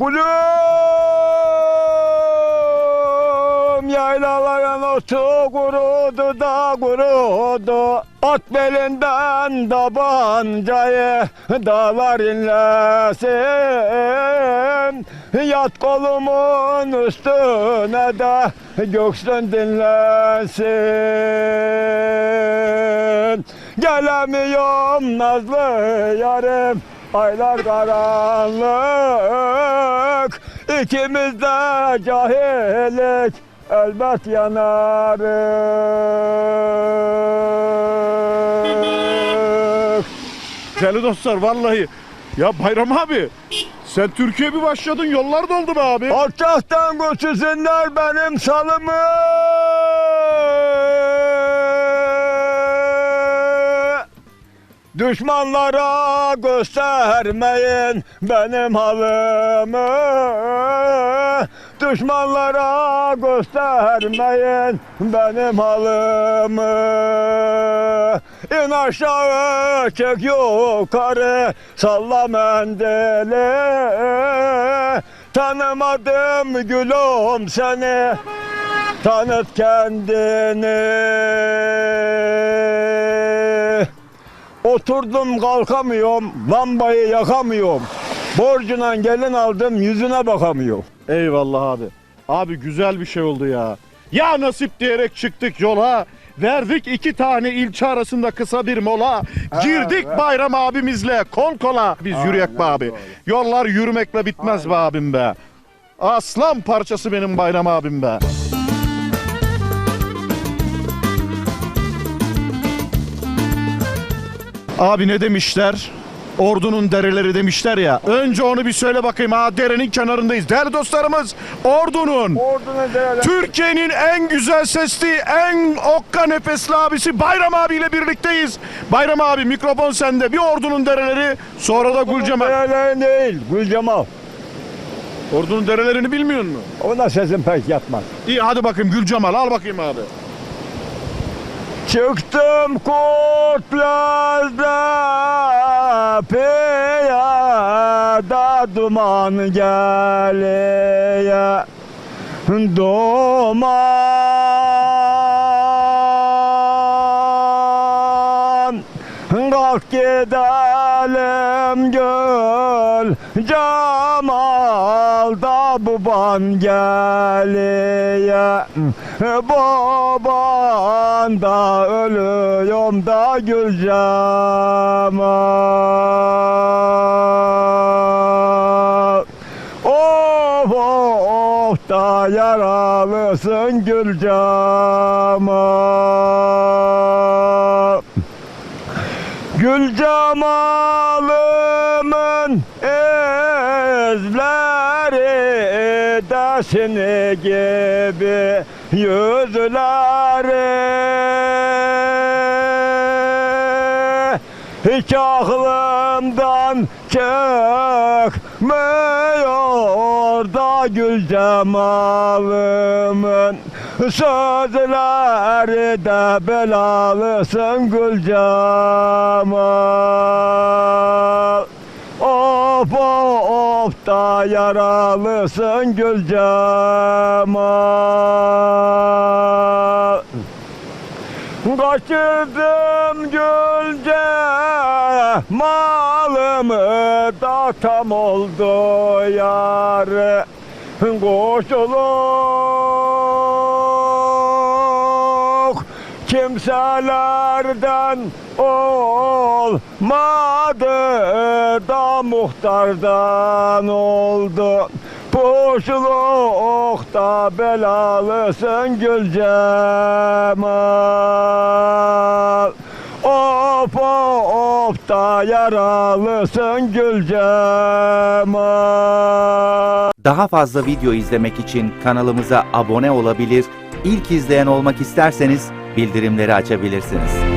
Gülüm yaylaların otu kurudu da kurudu. At belinden tabancayı dağlar inlesin. Yat kolumun üstüne de göksün dinlensin Gelemiyorum nazlı yarim. Aylar karanlık. İkimiz de cahillik. Elbet yanarız. Değerli dostlar vallahi. Ya Bayram abi sen Türkiye bir başladın yollar doldu be abi. Alçaktan götürsünler benim salımı Düşmanlara göstermeyin benim halımı. Düşmanlara göstermeyin benim halımı. İn aşağı çek yukarı salla mendili. Tanımadım gülüm seni Tanıt kendini Oturdum kalkamıyorum Lambayı yakamıyorum Borcuna gelin aldım yüzüne bakamıyorum Eyvallah abi. Abi güzel bir şey oldu ya. Ya nasip diyerek çıktık yola. Verdik iki tane ilçe arasında kısa bir mola. Girdik Bayram abimizle kol kola. Biz yürüyek be abi. Yollar yürümekle bitmez be abim be. Aslan parçası benim Bayram abim be. Abi ne demişler? Ordunun dereleri demişler ya. Önce onu bir söyle bakayım. Ha derenin kenarındayız. Değerli dostlarımız Ordunun değerli Türkiye'nin en güzel sesli, en okka nefesli abisi Bayram abiyle birlikteyiz. Bayram abi mikrofon sende. Bir ordunun dereleri sonra da Gülcemal. Değerli değil Gül Cemal Ordunun derelerini bilmiyor musun? Ona sesim pek yatmaz İyi hadi bakayım Gülcemal al bakayım abi. Çıktım kurtlarda piyada duman geliyor Duman Kalk gidelim göl Cemal'da baban geliyor. Baban da ölüyorum da gül Cemal Of of da yaralısın gül Cemal Gül cemalımın izleri desini gibi yüzleri. Hiç aklımdan çıkmıyor da gül cemalımın Sözleri de belalısın gül cemal Of of da yaralısın gül cemal Kaçırdım gülce malımı da tam oldu yar Koşuluk kimselerden olmadı da muhtardan oldu. Boşlukta belalısın gül cemal. Of of da yaralısın gül cemal. Daha fazla video izlemek için kanalımıza abone olabilir, ilk izleyen olmak isterseniz bildirimleri açabilirsiniz.